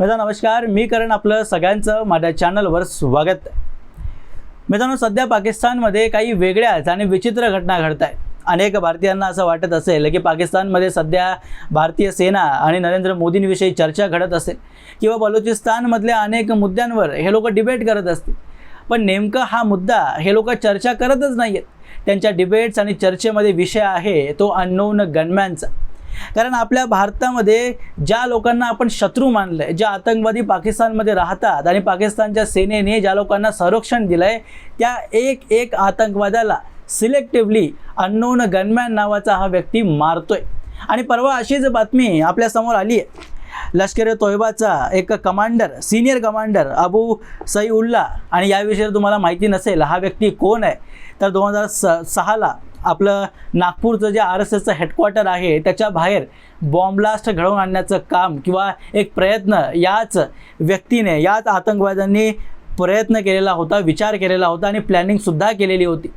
मित्रांनो नमस्कार. मी करण आपलं सगळ्यांचं माझ्या चॅनलवर स्वागत. आहे मित्रांनो सध्या पाकिस्तानमध्ये काही वेगळ्याच आणि विचित्र घटना घडत आहेत. अनेक भारतीयांना असं वाटत असेल की पाकिस्तानमध्ये सध्या भारतीय सेना आणि नरेंद्र मोदींविषयी चर्चा घडत असेल किंवा बलुचिस्तानमधल्या अनेक मुद्द्यांवर हे लोक डिबेट करत असतील. पण नेमकं हा मुद्दा हे लोक चर्चा करतच नाही आहेत त्यांच्या डिबेट्स आणि चर्चेमध्ये विषय आहे तो अननोन गनमॅनचा कारण आपल्या भारतामध्ये ज्या लोकांना आपण शत्रू मानलं आहे ज्या आतंकवादी पाकिस्तानमध्ये राहतात आणि पाकिस्तानच्या सेनेने ज्या लोकांना संरक्षण दिलं आहे त्या एक एक आतंकवाद्याला सिलेक्टिव्हली अननोन गनमॅन नावाचा हा व्यक्ती मारतोय. आणि परवा अशीच बातमी आपल्यासमोर आली आहे. लष्कर तोयबाचा एक commander senior commander Abu Saiullah आणि याविषयी जर तुम्हाला माहिती नसेल हा व्यक्ती कोण आहे? तर दोन हजार स सहाला आपलं नागपूरचं जे आर एस एसचं हेडक्वार्टर आहे त्याच्या बाहेर बॉम्बलास्ट घडवून आणण्याचं काम किंवा एक प्रयत्न याच व्यक्तीने याच आतंकवाद्यांनी प्रयत्न केलेला होता विचार केलेला होता आणि प्लॅनिंगसुद्धा केलेली होती.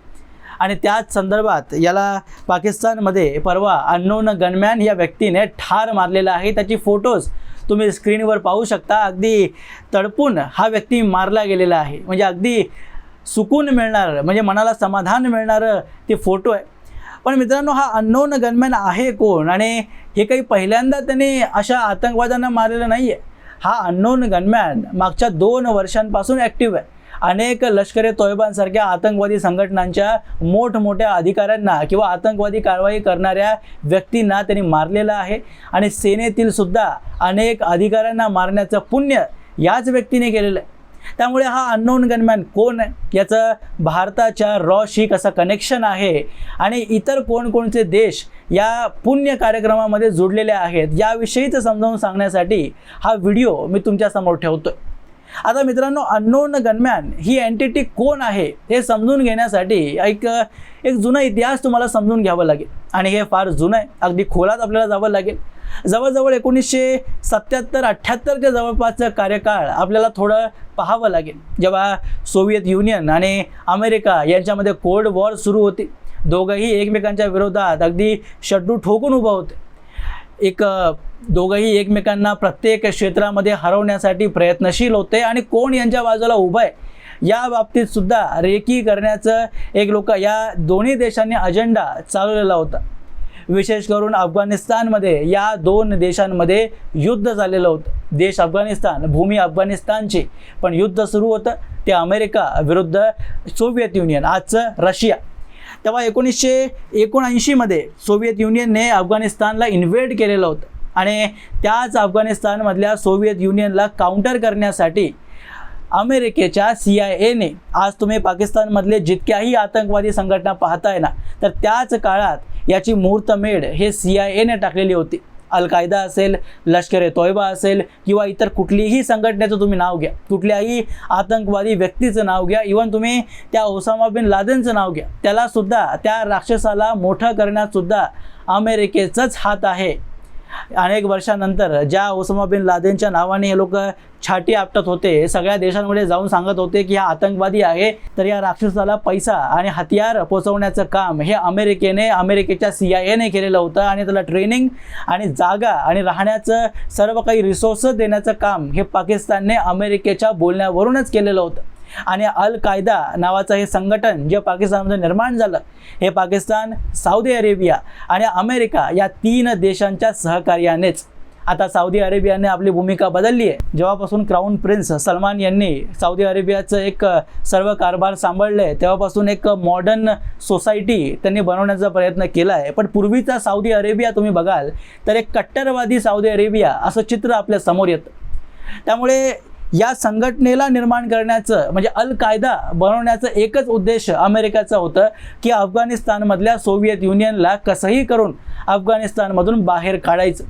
आणि त्याच संदर्भात याला पाकिस्तानमध्ये परवा अननोन गनमॅन या व्यक्तीने ठार मारलेला आहे. त्याची फोटोज तुम्ही स्क्रीनवर पाहू शकता. अगदी तडपून हा व्यक्ती मारला गेलेला आहे. म्हणजे अगदी सुकून मिळणारं म्हणजे मनाला समाधान मिळणारं ते फोटो आहे. पण मित्रांनो हा अननोन गनमॅन आहे कोण? आणि हे काही पहिल्यांदा त्याने अशा आतंकवाद्यांना मारलेलं नाही आहे हा अननोन गनमॅन मागच्या दोन वर्षांपासून ॲक्टिव्ह आहे. अनेक लष्करे तोयबांसारख्या आतंकवादी संघटनांच्या मोठमोठ्या अधिकाऱ्यांना किंवा आतंकवादी कारवाई करणाऱ्या व्यक्तींना त्यांनी मारलेलं आहे. आणि सेनेतील सुद्धा अनेक अधिकाऱ्यांना मारण्याचं पुण्य याच व्यक्तीने केलेलं आहे. त्यामुळे हा अननोन गनमॅन कोण आहे? याचं भारताच्या रॉशी कसं कनेक्शन आहे. आणि इतर कोणकोणते देश या पुण्य कार्यक्रमामध्ये जोडलेले आहेत याविषयीचं समजावून सांगण्यासाठी हा व्हिडिओ मी तुमच्यासमोर ठेवतोय. आता मित्रांनो अननोन गनमॅन ही एंटिटी कोण आहे हे समजून घेण्यासाठी एक एक जुना इतिहास तुम्हाला समजून घ्यावं लागेल. आणि हे फार जुनं आहे. अगदी खोलात आपल्याला जावं लागेल. जवळजवळ एकोणीसशे सत्याहत्तर अठ्ठ्याहत्तरच्या जवळपासचं कार्यकाळ आपल्याला थोडं पाहावं लागेल. जेव्हा सोव्हिएत युनियन आणि अमेरिका यांच्यामध्ये कोल्ड वॉर सुरू होती. दोघंही एकमेकांच्या विरोधात अगदी शड्डू ठोकून उभं होते. एक दोघंही एकमेकांना प्रत्येक क्षेत्रामध्ये हरवण्यासाठी प्रयत्नशील होते आणि कोण यांच्या बाजूला उभं आहे या बाबतीत सुद्धा रेकी करण्याचं एक लोक या दोन्ही देशांनी अजेंडा चालवलेला होता. विशेष करून अफगाणिस्तानमध्ये या दोन देशांमध्ये युद्ध झालेलं होतं. देश अफगाणिस्तान भूमी अफगाणिस्तानची पण युद्ध सुरू होतं. ते अमेरिका विरुद्ध सोव्हिएत युनियन आजचं रशिया. तेव्हा एकोणीसशे एकोणऐंशीमध्ये सोव्हिएत युनियनने अफगाणिस्तानला इन्व्हेट केलेलं होतं. आणि त्याच अफगाणिस्तानमधल्या सोव्हिएत युनियनला काउंटर करण्यासाठी अमेरिकेच्या सी आय एने आज तुम्ही पाकिस्तानमधले जितक्याही आतंकवादी संघटना पाहताय ना तर त्याच काळात याची मुहूर्तमेढ हे सी आय एने टाकलेली होती. अल कायदा असेल लष्कर ए तोयबा असेल किंवा इतर कुठलीही संघटनेचं तुम्ही नाव घ्या. कुठल्याही आतंकवादी व्यक्तीचं नाव घ्या. इवन तुम्ही त्या ओसामा बिन लादेनचं नाव घ्या. त्यालासुद्धा त्या राक्षसाला मोठं करण्यातसुद्धा अमेरिकेचाच हात आहे. अनेक वर्षानंतर ज्या ओसामा बिन लादेनच्या नावाने हे लोक छाटी आपटत होते सगळ्या देशांमध्ये जाऊन सांगत होते की हा आतंकवादी आहे तर या राक्षसाला पैसा आणि हतियार पोचवण्याचं काम हे अमेरिकेने अमेरिकेच्या सी आय एने केलेलं होतं आणि त्याला ट्रेनिंग आणि जागा आणि राहण्याचं सर्व काही रिसोर्सेस देण्याचं काम हे पाकिस्तानने अमेरिकेच्या बोलण्यावरूनच केलेलं होतं. आणि अल कायदा नावाचं हे संघटन जे पाकिस्तानमध्ये निर्माण झालं हे पाकिस्तान साऊदी अरेबिया आणि अमेरिका या तीन देशांच्या सहकार्यानेच. आता साऊदी अरेबियाने आपली भूमिका बदलली आहे. जेव्हापासून क्राऊन प्रिन्स सलमान यांनी साऊदी अरेबियाचं एक सर्व कारभार सांभाळलं आहे तेव्हापासून एक मॉडर्न सोसायटी त्यांनी बनवण्याचा प्रयत्न केला आहे. पण पूर्वीचा साऊदी अरेबिया तुम्ही बघाल तर एक कट्टरवादी साऊदी अरेबिया असं चित्र आपल्यासमोर येतं. त्यामुळे या संघटनेला निर्माण करण्याचं म्हणजे अल कायदा बनवण्याचं एकच उद्देश अमेरिकेचं होतं की अफगाणिस्तानमधल्या सोव्हिएत युनियनला कसंही करून अफगाणिस्तानमधून बाहेर काढायचं.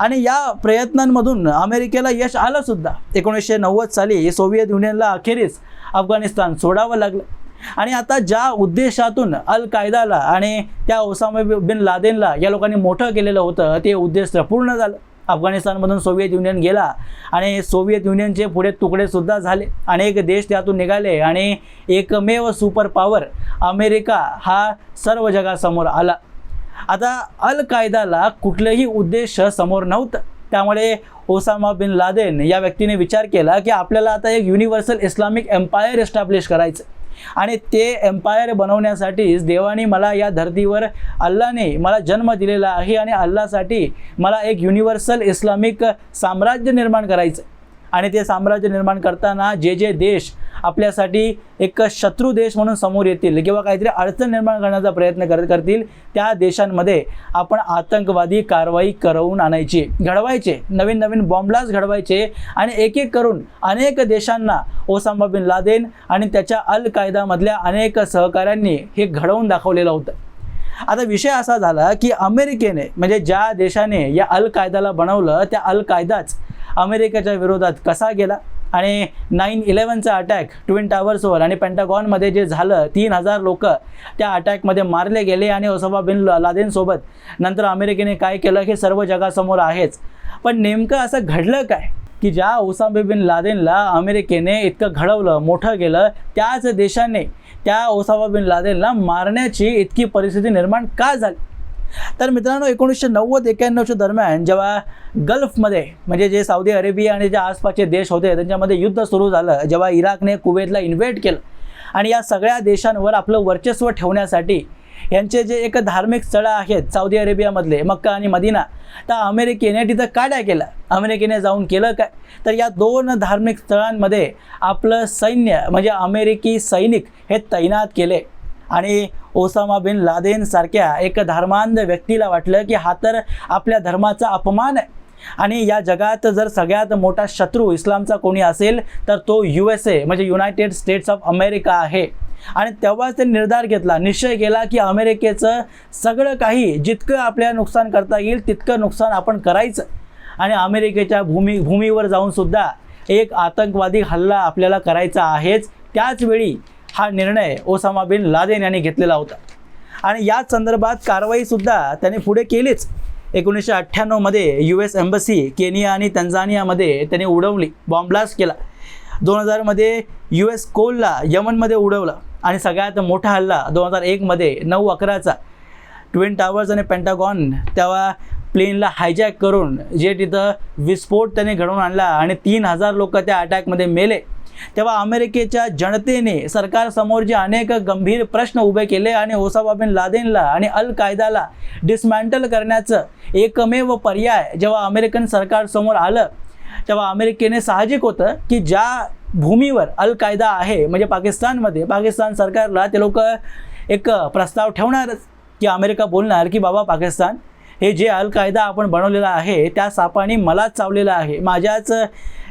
आणि या प्रयत्नांमधून अमेरिकेला यश आलं सुद्धा. एकोणीसशे नव्वद साली सोव्हिएत युनियनला अखेरीस अफगाणिस्तान सोडावं लागलं. आणि आता ज्या उद्देशातून अल कायदाला आणि त्या ओसामा बिन लादेनला या लोकांनी मोठं केलेलं होतं ते उद्देश पूर्ण झालं. अफगाणिस्तानमधून सोव्हिएत युनियन गेला आणि सोव्हिएत युनियनचे पुढे तुकडेसुद्धा झाले. अनेक देश त्यातून निघाले आणि एकमेव सुपर पॉवर अमेरिका हा सर्व जगासमोर आला. आता अल कायदाला कुठलंही उद्देश समोर नव्हतं. त्यामुळे ओसामा बिन लादेन या व्यक्तीने विचार केला की आपल्याला आता एक युनिव्हर्सल इस्लामिक एम्पायर एस्टॅब्लिश करायचं आणि ते एम्पायर बनवण्यासाठीच देवाने मला या धर्तीवर अल्लाने मला जन्म दिलेला आहे आणि अल्लासाठी मला एक युनिव्हर्सल इस्लामिक साम्राज्य निर्माण करायचं आणि ते साम्राज्य निर्माण करताना जे जे देश आपल्यासाठी एक शत्रू देश म्हणून समोर येतील किंवा काहीतरी अडचण निर्माण करण्याचा प्रयत्न करत करतील त्या देशांमध्ये आपण आतंकवादी कारवाई करवून आणायची. घडवायचे. नवीन नवीन बॉम्बलाच घडवायचे आणि एक एक करून अनेक देशांना ओसामा बिन लादेन आणि त्याच्या अल कायदामधल्या अनेक सहकाऱ्यांनी हे घडवून दाखवलेलं होतं. आता विषय असा झाला की अमेरिकेने म्हणजे ज्या देशाने या अल कायदाला बनवलं त्या अल कायदाच अमेरिकेच्या विरोधात कसा गेला? आणि नाईन इलेवनचा अटॅक ट्विन टावर्सवर आणि पेंटागॉनमध्ये जे झालं तीन हजार लोक त्या अटॅकमध्ये मारले गेले आणि ओसामा बिन लादेनसोबत नंतर अमेरिकेने काय केलं हे सर्व जगासमोर आहेच. पण नेमकं असं घडलं काय? की ज्या ओसामा बिन लादेनला अमेरिकेने इतकं घडवलं मोठं गेलं त्याच देशाने त्या ओसामा बिन लादेनला मारण्याची इतकी परिस्थिती निर्माण का झाली? तर मित्रांनो एकोणीसशे नव्वद एक्याण्णवच्या दरम्यान जेव्हा गल्फमध्ये म्हणजे जे सौदी अरेबिया आणि जे आसपासचे देश होते त्यांच्यामध्ये युद्ध सुरू झालं जेव्हा इराकने कुवेतला इन्व्हेट केलं. आणि या सगळ्या देशांवर आपलं वर्चस्व ठेवण्यासाठी यांचे जे एक धार्मिक स्थळं आहेत सौदी अरेबियामधले मक्का आणि मदिना तर अमेरिकेने तिथं काड्या केलं अमेरिकेने जाऊन केलं काय? तर या दोन धार्मिक स्थळांमध्ये आपलं सैन्य म्हणजे अमेरिकी सैनिक हे तैनात केले. आणि ओसामा बिन लादेन सारख्या एक धर्मांध व्यक्तीला वाटलं की हा तर आपल्या धर्माचा अपमान आहे. आणि या जगात जर सगळ्यात मोठा शत्रू इस्लामचा कोणी असेल तर तो यू एस ए म्हणजे युनायटेड स्टेट्स ऑफ अमेरिका आहे. आणि तेव्हाच त्यांनी निर्धार घेतला निश्चय केला की अमेरिकेचं सगळं काही जितकं आपल्या नुकसान करता येईल तितकं नुकसान आपण करायचं. आणि अमेरिकेच्या भूमी भूमीवर जाऊनसुद्धा एक आतंकवादी हल्ला आपल्याला करायचा आहेच. त्याचवेळी हा निर्णय ओसामा बिन लादेन यांनी घेतलेला होता. आणि याच संदर्भात कारवाईसुद्धा त्याने पुढे केलीच. एकोणीसशे अठ्ठ्याण्णवमध्ये यू एस एम्बसी केनिया आणि तंझानियामध्ये त्याने उडवली बॉम्बलास्ट केला. दोन हजारमध्ये यू एस कोलला यमनमध्ये उडवलं. आणि सगळ्यात मोठा हल्ला दोन हजार एकमध्ये नऊ अकराचा. ट्विन टावर्स आणि पेंटागॉन तेव्हा प्लेनला हायजॅक करून जे तिथं विस्फोट त्याने घडवून आणला आणि तीन हजार लोक त्या अटॅकमध्ये मेले. तेव्हा अमेरिकेच्या जनतेने सरकारसमोर जे अनेक गंभीर प्रश्न उभे केले आणि ओसामा बिन लादेनला आणि अल कायदाला डिसमॅन्टल करण्याचं एकमेव पर्याय जेव्हा अमेरिकन सरकारसमोर आलं तेव्हा अमेरिकेने साहजिक होतं की ज्या भूमीवर अल कायदा आहे म्हणजे पाकिस्तानमध्ये पाकिस्तान सरकारला ते लोक एक प्रस्ताव ठेवणारच की अमेरिका बोलणार की बाबा पाकिस्तान हे जे अल कायदा आपण बनवलेला आहे त्या सापाने मलाच चावलेलं आहे. माझ्याच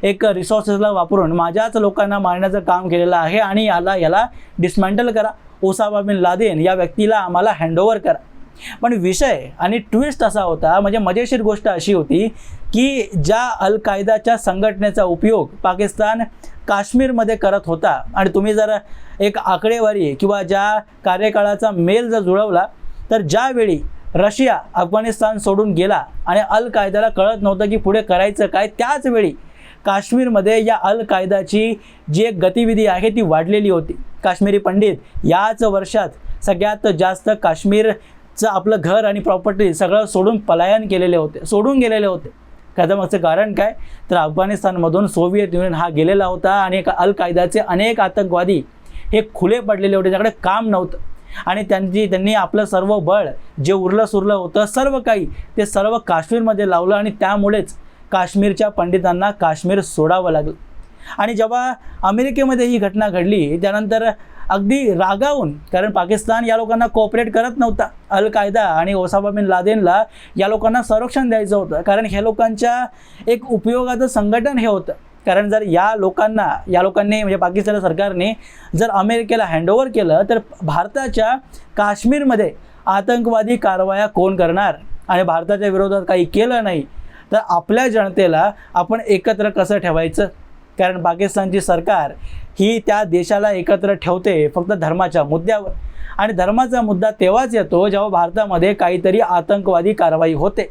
एक रिसोर्सेसला वापरून माझ्याच लोकांना मारण्याचं काम केलेलं आहे आणि याला याला डिसमँटल करा. ओसामा बिन लादेन या व्यक्तीला आम्हाला हँडओव्हर करा. पण विषय आणि ट्विस्ट असा होता म्हणजे मजेशीर गोष्ट अशी होती की ज्या अल कायदाच्या संघटनेचा उपयोग पाकिस्तान काश्मीरमध्ये करत होता आणि तुम्ही जर एक आकडेवारी किंवा ज्या कार्यकाळाचा मेल जर जुळवला तर ज्यावेळी रशिया अफगाणिस्तान सोडून गेला आणि अल कायद्याला कळत नव्हतं की पुढे करायचं काय. त्याच वेळी काश्मीरमध्ये या अल कायदाची जी एक गतिविधी आहे ती वाढलेली होती. काश्मीरी पंडित याच वर्षात सगळ्यात जास्त काश्मीरचं आपलं घर आणि प्रॉपर्टी सगळं सोडून पलायन केलेले होते सोडून गेलेले होते. त्याच्यामागचं कारण काय? तर अफगाणिस्तानमधून सोव्हिएत युनियन हा गेलेला होता आणि अल कायद्याचे अनेक आतंकवादी हे खुले पडलेले होते त्याकडे काम नव्हतं. आणि त्यांची त्यांनी आपलं सर्व बळ जे उरलं सुरलं होतं सर्व काही ते सर्व काश्मीरमध्ये लावलं आणि त्यामुळेच काश्मीरच्या पंडितांना काश्मीर सोडावं लागलं. आणि जेव्हा अमेरिकेमध्ये ही घटना घडली त्यानंतर अगदी रागावून कारण पाकिस्तान या लोकांना कोऑपरेट करत नव्हता. अल कायदा आणि ओसामा बिन लादेनला या लोकांना संरक्षण द्यायचं होतं कारण ह्या लोकांच्या एक उपयोगाचं संघटन हे होतं. कारण जर या लोकांना या लोकांनी म्हणजे पाकिस्तान सरकारने जर अमेरिकेला हँडओव्हर केलं तर भारताच्या काश्मीरमध्ये आतंकवादी कारवाया कोण करणार? आणि भारताच्या विरोधात काही केलं नाही तर आपल्या जनतेला आपण एकत्र कसं ठेवायचं? कारण पाकिस्तानची सरकार ही त्या देशाला एकत्र ठेवते फक्त धर्माच्या मुद्द्यावर. आणि धर्माचा मुद्दा तेव्हाच येतो जेव्हा भारतामध्ये काहीतरी आतंकवादी कारवाई होते.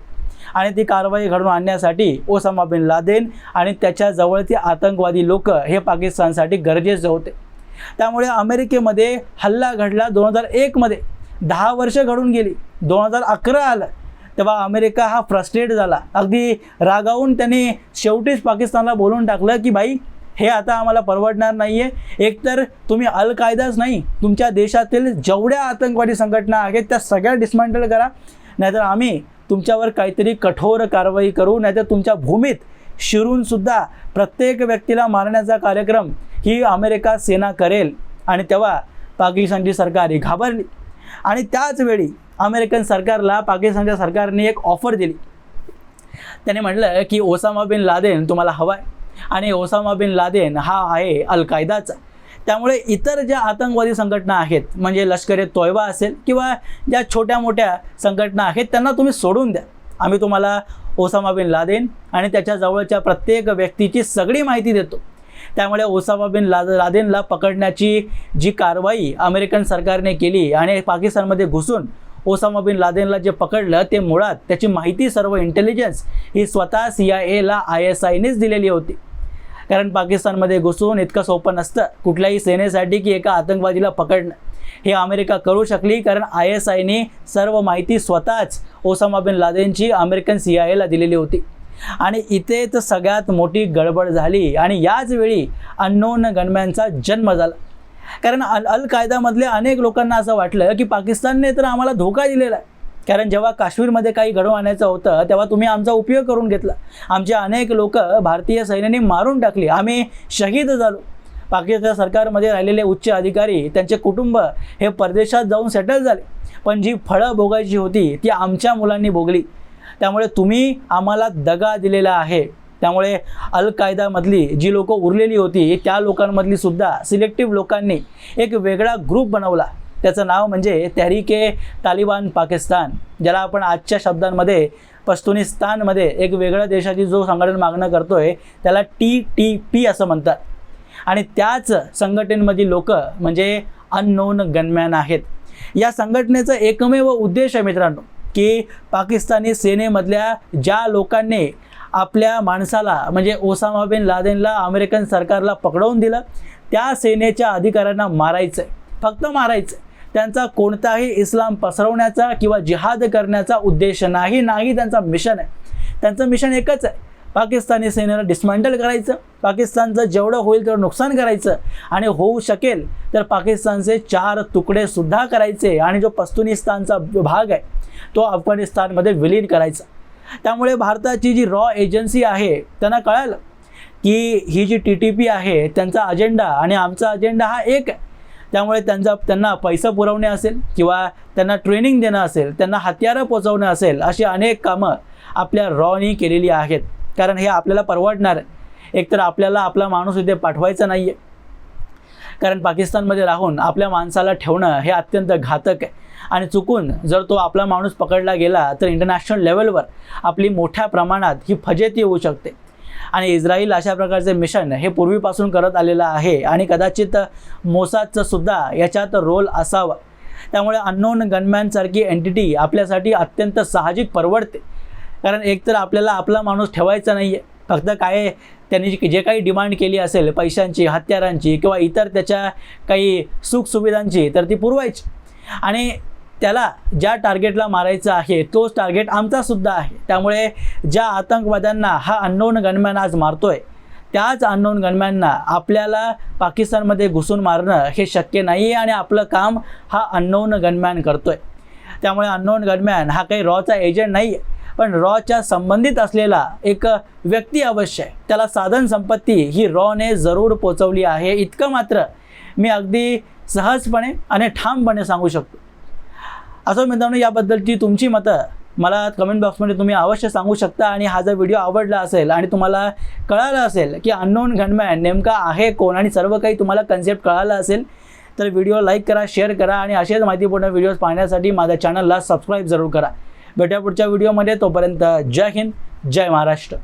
आणि ती कारवाई घडवून आणण्यासाठी ओसामा बिन लादेन आणि त्याच्याजवळ आतंकवादी लोक हे पाकिस्तानसाठी गरजेचे होते. त्यामुळे अमेरिकेमध्ये हल्ला घडला दोन हजार एकमध्ये दहा वर्ष घडून गेली. दोन हजार अकरा आलं. तेव्हा अमेरिका हा फ्रस्ट्रेट झाला. अगदी रागावून त्यांनी शेवटीच पाकिस्तानला बोलून टाकलं की भाई हे आता आम्हाला परवडणार नाही आहे एकतर तुम्ही अल कायदाच नाही तुमच्या देशातील जेवढ्या आतंकवादी संघटना आहेत त्या सगळ्या डिस्मँटल करा. नाहीतर आम्ही तुमच्यावर काहीतरी कठोर कारवाई करू नाहीतर तुमच्या भूमीत शिरूनसुद्धा प्रत्येक व्यक्तीला मारण्याचा कार्यक्रम ही अमेरिका सेना करेल. आणि तेव्हा पाकिस्तानची सरकार ही घाबरली. आणि त्याचवेळी अमेरिकन सरकारला पाकिस्तानच्या सरकारने एक ऑफर दिली. त्याने म्हटलं की ओसामा बिन लादेन तुम्हाला हवा आहे आणि ओसामा बिन लादेन हा आहे अल कायदाचा त्यामुळे इतर ज्या आतंकवादी संघटना आहेत म्हणजे लष्कर ए तोयबा असेल किंवा ज्या छोट्या मोठ्या संघटना आहेत त्यांना तुम्ही सोडून द्या. आम्ही तुम्हाला ओसामा बिन लादेन आणि त्याच्या जवळच्या प्रत्येक व्यक्तीची सगळी माहिती देतो. त्यामुळे ओसामा बिन लाद लादेनला पकडण्याची जी कारवाई अमेरिकन सरकारने केली आणि पाकिस्तानमध्ये घुसून ओसामा बिन लादेनला जे पकडलं ते मुळात त्याची माहिती सर्व इंटेलिजन्स ही स्वतः सी आय एला आय एस आयनेच दिलेली होती. कारण पाकिस्तानमध्ये घुसून इतकं सोपं नसतं. कुठल्याही सेनेसाठी की एका आतंकवादीला पकडणं. हे अमेरिका करू शकली कारण आय एस आयने सर्व माहिती स्वतःच ओसामा बिन लादेनची अमेरिकन सी आय एला दिलेली होती. आणि इथे तर सगळ्यात मोठी गडबड झाली आणि याच वेळी अननोन गणम्यांचा जन्म झाला. कारण अल अल कायदामधल्या अनेक लोकांना असं वाटलं की पाकिस्तानने तर आम्हाला धोका दिलेला आहे. कारण जेव्हा काश्मीरमध्ये काही घडवून आणायचं होतं तेव्हा तुम्ही आमचा उपयोग करून घेतला. आमचे अनेक लोक भारतीय सैन्याने मारून टाकली. आम्ही शहीद झालो. पाकिस्तान सरकारमध्ये राहिलेले उच्च अधिकारी त्यांचे कुटुंब हे परदेशात जाऊन सेटल झाले. पण जी फळं भोगायची होती ती आमच्या मुलांनी भोगली. त्यामुळे तुम्ही आम्हाला दगा दिलेला आहे. त्यामुळे अल कायदामधली जी लोकं उरलेली होती त्या लोकांमधली सुद्धा सिलेक्टिव्ह लोकांनी एक वेगळा ग्रुप बनवला. त्याचं नाव म्हणजे तहरीके तालिबान पाकिस्तान ज्याला आपण आजच्या शब्दांमध्ये पश्तुनिस्तानमध्ये एक वेगळ्या देशाची जो संघटन मागणं करतो आहे त्याला टी टी पी असं म्हणतात. आणि त्याच संघटनेमधील लोक म्हणजे अननोन गनमॅन आहेत. या संघटनेचं एकमेव उद्देश आहे मित्रांनो की पाकिस्तानी सेनेमधल्या ज्या लोकांनी आपल्या माणसाला म्हणजे ओसामा बिन लादेनला अमेरिकन सरकारला पकडवून दिलं त्या सेनेच्या अधिकाऱ्यांना मारायचं आहे फक्त मारायचं आहे त्यांचा कोणताही इस्लाम पसरवण्याचा किंवा जिहाद करण्याचा उद्देश नाही नाही त्यांचा मिशन आहे. त्यांचं मिशन एकच आहे. पाकिस्तानी सैन्याला डिस्मँटल करायचं. पाकिस्तानचं जेवढं होईल तेवढं नुकसान करायचं. आणि होऊ शकेल तर पाकिस्तानचे चार तुकडे सुद्धा करायचे आणि जो पस्तुनिस्तानचा भाग आहे तो अफगाणिस्तानमध्ये विलीन करायचा. त्यामुळे भारताची जी रॉ एजन्सी आहे त्यांना कळालं की ही जी टी टी पी आहे त्यांचा अजेंडा आणि आमचा अजेंडा हा एक आहे. त्यामुळे त्यांचा त्यांना पैसा पुरवणे असेल किंवा त्यांना ट्रेनिंग देणं असेल त्यांना हत्यारं पोचवणं असेल अशी अनेक कामं आपल्या रॉनी केलेली आहेत. कारण हे आपल्याला परवडणार आहे. एकतर आपल्याला आपला माणूस इथे पाठवायचा नाही आहे कारण पाकिस्तानमध्ये राहून आपल्या माणसाला ठेवणं हे अत्यंत घातक आहे. आणि चुकून जर तो आपला माणूस पकडला गेला तर इंटरनॅशनल लेवलवर आपली मोठ्या प्रमाणात ही फजेती होऊ शकते. आणि इस्रायल अशा प्रकारचे मिशन हे पूर्वीपासून करत आलेलं आहे आणि कदाचित मोसादचं सुद्धा याच्यात रोल असावा. त्यामुळे अननोन गनमॅनसारखी एंटिटी आपल्यासाठी अत्यंत साहजिक परवडते. कारण एकतर आपल्याला आपला माणूस ठेवायचा नाही आहे फक्त काय त्यांनी जी- जे काही डिमांड केली असेल पैशांची हत्यारांची किंवा इतर त्याच्या काही सुखसुविधांची तर ती पुरवायची. आणि त्याला ज्या टार्गेटला मारायचं आहे तोच टार्गेट आमचा सुद्धा आहे. त्यामुळे ज्या आतंकवाद्यांना हा अननोन गनमॅन आज मारतोय त्याच अननोन गनमॅनना आपल्याला पाकिस्तानमध्ये घुसून मारणं हे शक्य नाही आहे आणि आपलं काम हा अननोन गनमॅन करतोय. त्यामुळे अननोन गनमॅन हा काही रॉचा एजंट नाही आहे पण रॉच्या संबंधित असलेला एक व्यक्ती अवश्य आहे. त्याला साधन संपत्ती ही रॉने जरूर पोचवली आहे. इतकं मात्र मी अगदी सहजपणे आणि ठामपणे सांगू शकतो. असं मित्रांनो याबद्दलची तुमची मतं मला कमेंट बॉक्समध्ये तुम्ही अवश्य सांगू शकता आणि हा जर व्हिडिओ आवडला असेल आणि तुम्हाला कळालं असेल की अननोन घनमॅन नेमका आहे कोण आणि सर्व काही तुम्हाला कन्सेप्ट कळालं असेल तर व्हिडिओ लाईक करा शेअर करा आणि असेच माहितीपूर्ण व्हिडिओज पाहण्यासाठी माझ्या चॅनलला सबस्क्राईब जरूर करा. भेटूया पुढच्या व्हिडिओमध्ये तोपर्यंत जय हिंद जय महाराष्ट्र.